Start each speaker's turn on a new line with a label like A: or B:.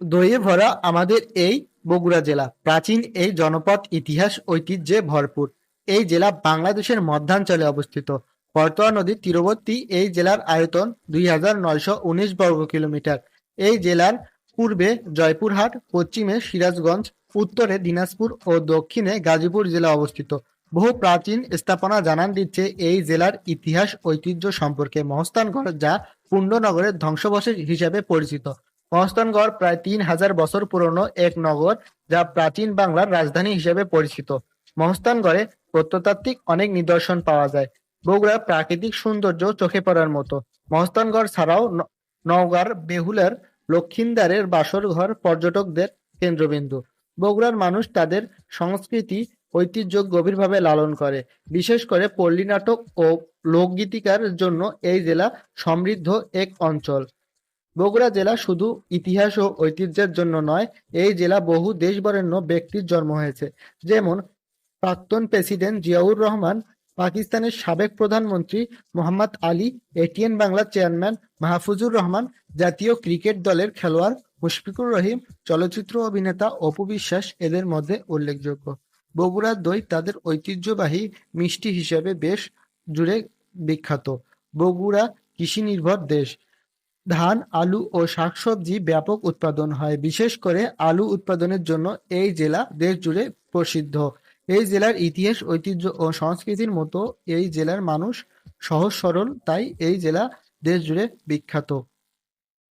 A: দইয়ে ভরা আমাদের এই বগুড়া জেলা। প্রাচীন এই জনপদ ইতিহাস ঐতিহ্যে ভরপুর। এই জেলা বাংলাদেশের মধ্যাঞ্চলে অবস্থিত। করতোয়া নদীর তীরবর্তী এই জেলার আয়তন দুই হাজার নয়শো উনিশ বর্গ কিলোমিটার। এই জেলার পূর্বে জয়পুরহাট, পশ্চিমে সিরাজগঞ্জ, উত্তরে দিনাজপুর ও দক্ষিণে গাজীপুর জেলা অবস্থিত। বহু প্রাচীন স্থাপনা জানান দিচ্ছে এই জেলার ইতিহাস ঐতিহ্য সম্পর্কে মহস্তানগড় যা পুণ্যনগরের ধ্বংসবশেষ হিসেবে পরিচিত। মহস্তানগড় প্রায় তিন হাজার বছর পুরনো এক নগর যা প্রাচীন বাংলার রাজধানী হিসেবে পরিচিত। মহস্তানগড়ে প্রত্নতাত্ত্বিক অনেক নিদর্শন পাওয়া যায়। বগুড়ার প্রাকৃতিক সৌন্দর্য চোখে পড়ার মতো। মহস্তানগড় ছাড়াও নওগাঁর বেহুলার লক্ষিন্দারের বাসর ঘর পর্যটকদের কেন্দ্রবিন্দু। বগুড়ার মানুষ তাদের সংস্কৃতি, ঐতিহ্য গভীরভাবে লালন করে। বিশেষ করে পল্লী নাটক ও লোকগীতিকার জন্য এই জেলা সমৃদ্ধ এক অঞ্চল। বগুড়া জেলা শুধু ইতিহাস ও ঐতিহ্যের জন্য নয়, এই জেলা বহু দেশবরেণ্য ব্যক্তির জন্ম হয়েছে। যেমন, প্রাক্তন প্রেসিডেন্ট জিয়াউর রহমান, পাকিস্তানের সাবেক প্রধানমন্ত্রী মোহাম্মদ আলী, এটিএন বাংলার চেয়ারম্যান মাহফুজুর রহমান, জাতীয় ক্রিকেট দলের খেলোয়াড় মুশফিকুর রহিম, চলচ্চিত্র অভিনেতা অপু বিশ্বাস এদের মধ্যে উল্লেখযোগ্য। বগুড়ার দই তাদের ঐতিহ্যবাহী মিষ্টি হিসেবে বেশ জুড়ে বিখ্যাত। বগুড়া কৃষি নির্ভর দেশ। ধান, আলু ও শাকসবজি ব্যাপক উৎপাদন হয়। বিশেষ করে আলু উৎপাদনের জন্য এই জেলা দেশ জুড়ে প্রসিদ্ধ। এই জেলার ইতিহাস, ঐতিহ্য ও সংস্কৃতির মতো এই জেলার মানুষ সহজ সরল, তাই এই জেলা দেশ জুড়ে বিখ্যাত।